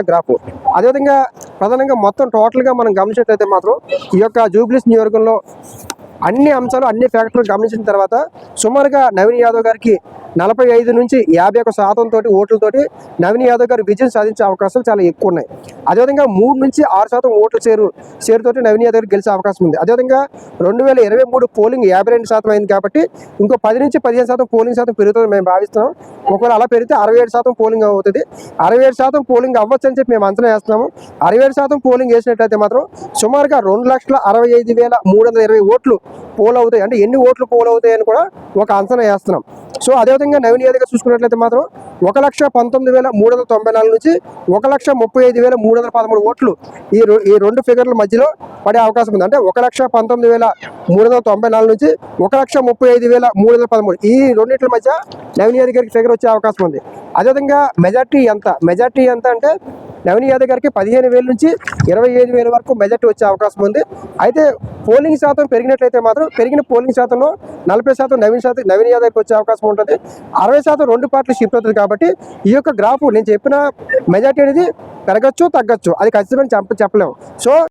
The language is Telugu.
గ్రాఫ్. అదేవిధంగా ప్రధానంగా మొత్తం టోటల్గా మనం గమనించినట్లయితే మాత్రం ఈ యొక్క జూబ్లీస్ నియోజకవర్గంలో అన్ని అంశాలు అన్ని ఫ్యాక్టర్లు గమనించిన తర్వాత సుమారుగా నవీన్ యాదవ్ గారికి నలభై ఐదు నుంచి యాభై ఒక శాతం తోటి ఓట్లతోటి నవీన్ యాదవ్ గారు విజయం సాధించే అవకాశాలు చాలా ఎక్కువ ఉన్నాయి. అదేవిధంగా మూడు నుంచి ఆరు శాతం ఓట్లు చేరు చేరుతోటి నవీన్ యాదవ్ గారు గెలిచే అవకాశం ఉంది. అదేవిధంగా రెండు వేల ఇరవై మూడు పోలింగ్ యాభై రెండు శాతం అయింది కాబట్టి ఇంకో పది నుంచి పదిహేను శాతం పోలింగ్ శాతం పెరుగుతుందని మేము భావిస్తున్నాం. ఒకవేళ అలా పెరిగితే అరవై ఏడు శాతం పోలింగ్ అవుతుంది. అరవై ఏడు శాతం పోలింగ్ అవ్వచ్చు అని చెప్పి మేము అంచనా వేస్తున్నాము. అరవై ఏడు శాతం పోలింగ్ వేసినట్టయితే మాత్రం సుమారుగా రెండు లక్షల అరవై ఐదు వేల మూడు వందల ఇరవై ఓట్లు పోల్ అవుతాయి అంటే ఎన్ని ఓట్లు పోల్ అవుతాయి అని కూడా ఒక అంచనా వేస్తున్నాం. సో అదేవిధంగా నవీన్ యాదవ్ చూసుకున్నట్లయితే మాత్రం ఒక లక్ష పంతొమ్మిది వేల మూడు వందల తొంభై నాలుగు నుంచి ఒక లక్ష ముప్పై ఐదు వేల మూడు వందల పదమూడు ఓట్లు ఈ ఈ రెండు ఫిగర్ల మధ్యలో పడే అవకాశం ఉంది. అంటే ఒక లక్ష పంతొమ్మిది వేల మూడు వందల తొంభై నాలుగు నుంచి ఒక లక్ష ముప్పై ఐదు వేల మూడు వందల పదమూడు ఈ రెండింటి మధ్య నవీన్ యాదవ్ గారికి ఫిగర్ వచ్చే అవకాశం ఉంది. అదేవిధంగా మెజార్టీ ఎంత? మెజార్టీ ఎంత అంటే నవీన్ యాదవ్ గారికి పదిహేను వేల నుంచి ఇరవై ఐదు వేల వరకు మెజార్టీ వచ్చే అవకాశం ఉంది. అయితే పోలింగ్ శాతం పెరిగినట్లయితే మాత్రం పెరిగిన పోలింగ్ శాతంలో నలభై శాతం నవీన్ శాతం నవీన్ యాదవ్కి వచ్చే అవకాశం ఉంటుంది. అరవై శాతం రెండు పార్టీలు షిఫ్ట్ అవుతుంది కాబట్టి ఈ యొక్క గ్రాఫ్ నేను చెప్పిన మెజార్టీ అనేది పెరగచ్చు తగ్గచ్చు. అది ఖచ్చితంగా చెప్ప చెప్పలేము. సో